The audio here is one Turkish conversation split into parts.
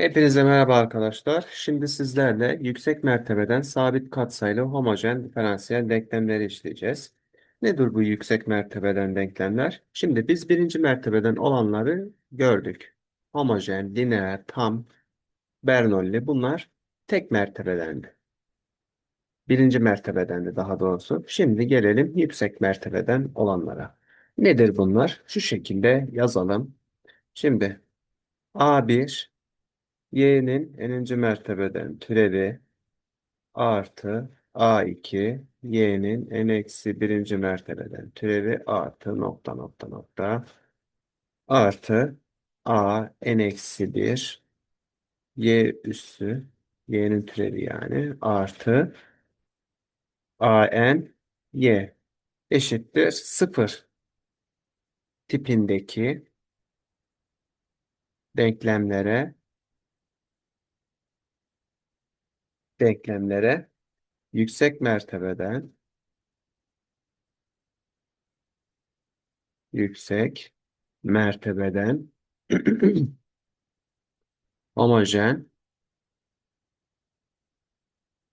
Hepinize merhaba arkadaşlar. Şimdi sizlerle yüksek mertebeden sabit katsayılı homojen diferansiyel denklemleri işleyeceğiz. Nedir bu yüksek mertebeden denklemler? Şimdi biz birinci mertebeden olanları gördük. Homojen, lineer, tam, Bernoulli bunlar tek mertebedendi. Birinci mertebedendi daha doğrusu. Şimdi gelelim yüksek mertebeden olanlara. Nedir bunlar? Şu şekilde yazalım. Şimdi A1 y'nin n'inci mertebeden türevi artı a2 y'nin n eksi birinci mertebeden türevi artı nokta nokta nokta artı a n eksi 1 y üssü y'nin türevi yani artı a n y eşittir 0 tipindeki denklemlere denklemlere yüksek mertebeden yüksek mertebeden homojen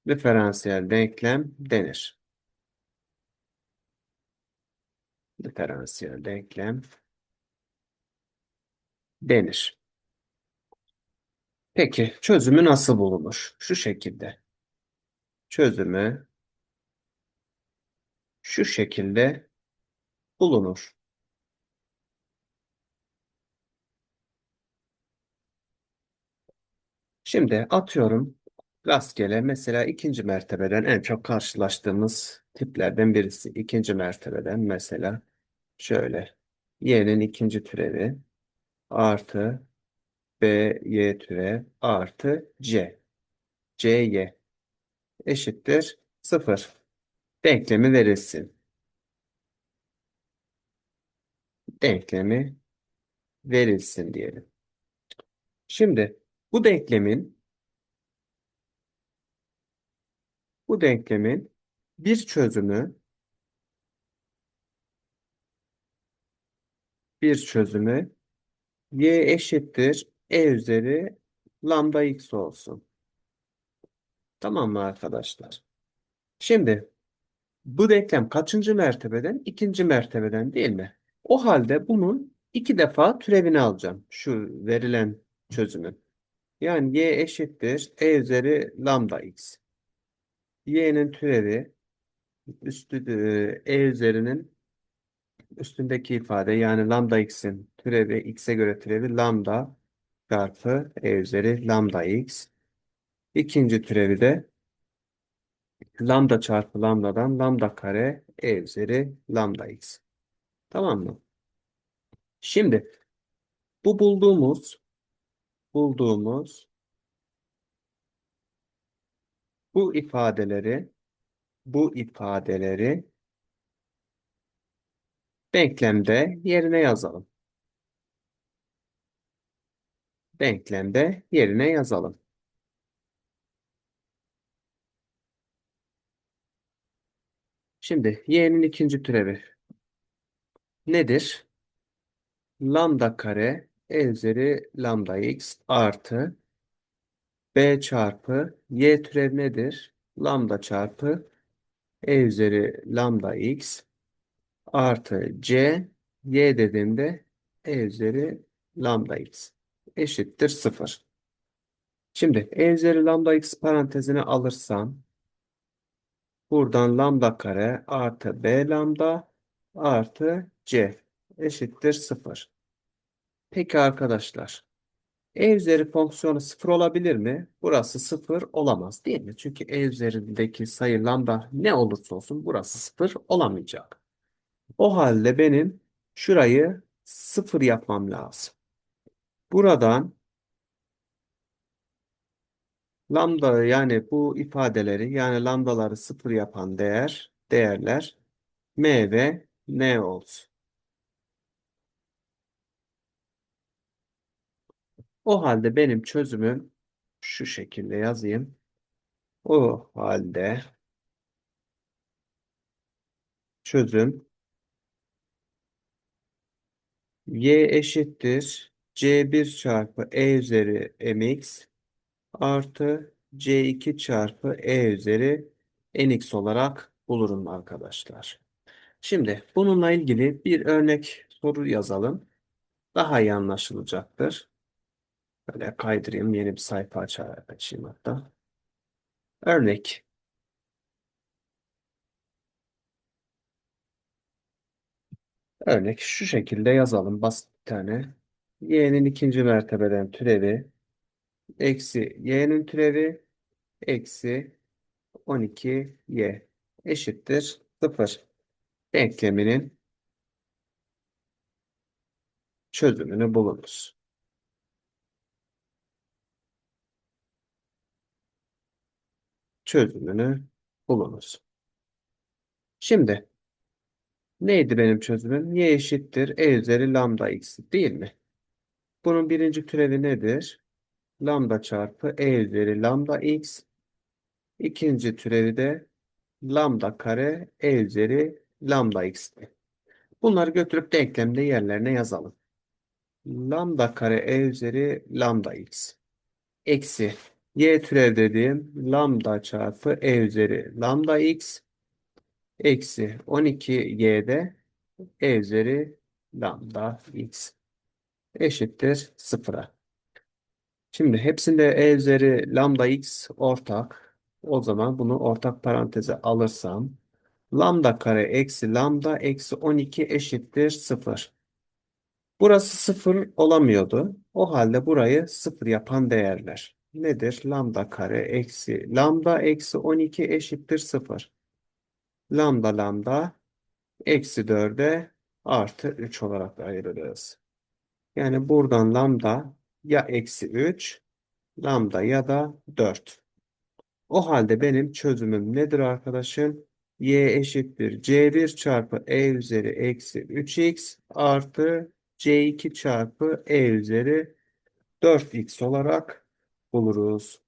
diferansiyel denklem denir. Diferansiyel denklem denir. Peki çözümü nasıl bulunur? Şu şekilde. Çözümü şu şekilde bulunur. Şimdi atıyorum rastgele mesela ikinci mertebeden en çok karşılaştığımız tiplerden birisi. ikinci mertebeden mesela şöyle y'nin ikinci türevi artı b y türev artı c c y eşittir 0. Denklemi verilsin. Denklemi verilsin diyelim. Şimdi bu denklemin bu denklemin bir çözümü bir çözümü y eşittir e üzeri lambda x olsun. Tamam mı arkadaşlar? Şimdi bu denklem kaçıncı mertebeden? İkinci mertebeden değil mi? O halde bunun iki defa türevini alacağım. Şu verilen çözümün. Yani y eşittir e üzeri lambda x. y'nin türevi üstü e, e üzerinin üstündeki ifade yani lambda x'in türevi x'e göre türevi lambda çarpı e üzeri lambda x. İkinci türevi de lambda çarpı lambdadan lambda kare e üzeri lambda x. Tamam mı? Şimdi bu bulduğumuz bulduğumuz bu ifadeleri bu ifadeleri denklemde yerine yazalım. Denklemde yerine yazalım. Şimdi y'nin ikinci türevi nedir? Lambda kare e üzeri lambda x artı b çarpı y türev nedir? Lambda çarpı e üzeri lambda x artı c y dediğimde e üzeri lambda x eşittir 0. Şimdi e üzeri lambda x parantezine alırsam buradan lambda kare artı b lambda artı c eşittir 0. Peki arkadaşlar e üzeri fonksiyonu 0 olabilir mi? Burası 0 olamaz değil mi? Çünkü e üzerindeki sayı lambda ne olursa olsun burası 0 olamayacak. O halde benim şurayı 0 yapmam lazım. Buradan lambda yani bu ifadeleri yani lambdaları 0 yapan değer değerler m ve n olsun. O halde benim çözümüm şu şekilde yazayım. O halde çözüm y eşittir C1 çarpı E üzeri mx artı C2 çarpı E üzeri nx olarak bulurum arkadaşlar. Şimdi bununla ilgili bir örnek soru yazalım. Daha iyi anlaşılacaktır. Böyle kaydırayım. Yeni bir sayfa açayım hatta. Örnek. Örnek şu şekilde yazalım. Basit bir tane. Y'nin ikinci mertebeden türevi eksi y'nin türevi eksi 12y eşittir 0 denkleminin çözümünü bulunuz. Çözümünü bulunuz. Şimdi neydi benim çözümüm? y eşittir e üzeri lambda x değil mi? Bunun birinci türevi nedir? Lambda çarpı e üzeri lambda x. İkinci türevi de lambda kare e üzeri lambda x'ti. Bunları götürüp denklemde yerlerine yazalım. Lambda kare e üzeri lambda x. Eksi y türev dediğim lambda çarpı e üzeri lambda x. Eksi 12y'de e üzeri lambda x. Eşittir sıfıra. Şimdi hepsinde e üzeri lambda x ortak. O zaman bunu ortak paranteze alırsam lambda kare eksi lambda eksi 12 eşittir 0. Burası 0 olamıyordu. O halde burayı 0 yapan değerler. Nedir? Lambda kare eksi lambda eksi 12 eşittir 0. Lambda lambda eksi 4'e artı 3 olarak ayırırız. Yani buradan lambda ya eksi 3 lambda ya da 4. O halde benim çözümüm nedir arkadaşım? y eşittir c1 çarpı e üzeri eksi 3x artı c2 çarpı e üzeri 4x olarak buluruz.